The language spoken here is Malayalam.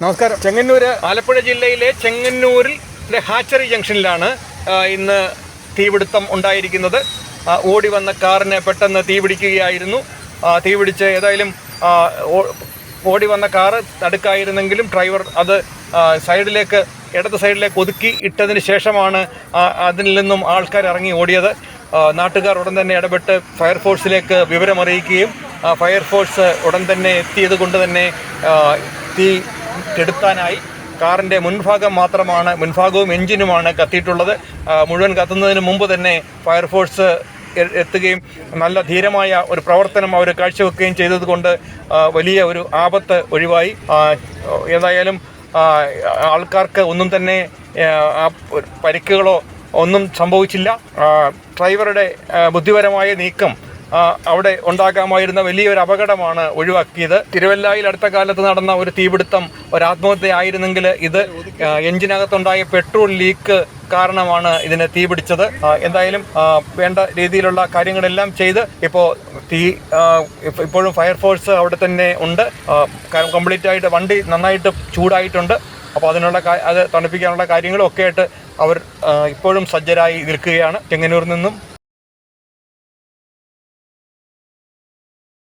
നമസ്കാരം. ചെങ്ങന്നൂർ ആലപ്പുഴ ജില്ലയിലെ ചെങ്ങന്നൂരിൽ ഹാച്ചറി ജംഗ്ഷനിലാണ് ഇന്ന് തീപിടുത്തം ഉണ്ടായിരിക്കുന്നത്. ഓടി വന്ന കാറിനെ പെട്ടെന്ന് തീപിടിക്കുകയായിരുന്നു. തീപിടിച്ച് ഏതായാലും ഓടി വന്ന കാറ് തടുക്കായിരുന്നെങ്കിലും ഡ്രൈവർ അത് സൈഡിലേക്ക് ഇടത് സൈഡിലേക്ക് ഒതുക്കി ഇട്ടതിന് ശേഷമാണ് അതിൽ നിന്നും ആൾക്കാർ ഇറങ്ങി ഓടിയത്. നാട്ടുകാർ ഉടൻ തന്നെ ഇടപെട്ട് ഫയർഫോഴ്സിലേക്ക് വിവരമറിയിക്കുകയും ഫയർഫോഴ്സ് ഉടൻ തന്നെ എത്തിയത് കൊണ്ട് തന്നെ തീ കെടുത്താനായി കാറിന്റെ മുൻഭാഗം മാത്രമാണ് മുൻഭാഗവും എഞ്ചിനുമാണ് കത്തിയിട്ടുള്ളത്. മുഴുവൻ കത്തുന്നതിന് മുമ്പ് തന്നെ ഫയർഫോഴ്സ് എത്തുകയും നല്ല ധീരമായ ഒരു പ്രവർത്തനം അവർ കാഴ്ചവെക്കുകയും ചെയ്തതുകൊണ്ട് വലിയ ഒരു ആപത്ത് ഒഴിവായി. ഏതായാലും ആൾക്കാർക്ക് ഒന്നും തന്നെ പരിക്കുകളോ ഒന്നും സംഭവിച്ചില്ല. ഡ്രൈവറുടെ ബുദ്ധിപരമായ നീക്കം അവിടെ ഉണ്ടാക്കാമായിരുന്ന വലിയൊരു അപകടമാണ് ഒഴിവാക്കിയത്. തിരുവല്ലായിൽ അടുത്ത കാലത്ത് നടന്ന ഒരു തീപിടുത്തം ഒരു ആത്മഹത്യ ആയിരുന്നെങ്കിൽ ഇത് എഞ്ചിനകത്തുണ്ടായ പെട്രോൾ ലീക്ക് കാരണമാണ് ഇതിനെ തീപിടിച്ചത്. എന്തായാലും വേണ്ട രീതിയിലുള്ള കാര്യങ്ങളെല്ലാം ചെയ്ത് ഇപ്പോൾ തീ ഇപ്പോഴും ഫയർഫോഴ്സ് അവിടെ തന്നെ ഉണ്ട്. കംപ്ലീറ്റ് ആയിട്ട് വണ്ടി നന്നായിട്ട് ചൂടായിട്ടുണ്ട്. അപ്പോൾ അതിനുള്ള അത് തണുപ്പിക്കാനുള്ള കാര്യങ്ങളും ഒക്കെ ആയിട്ട് അവർ ഇപ്പോഴും സജ്ജരായി നിൽക്കുകയാണ്. ചെങ്ങന്നൂരിൽ നിന്നും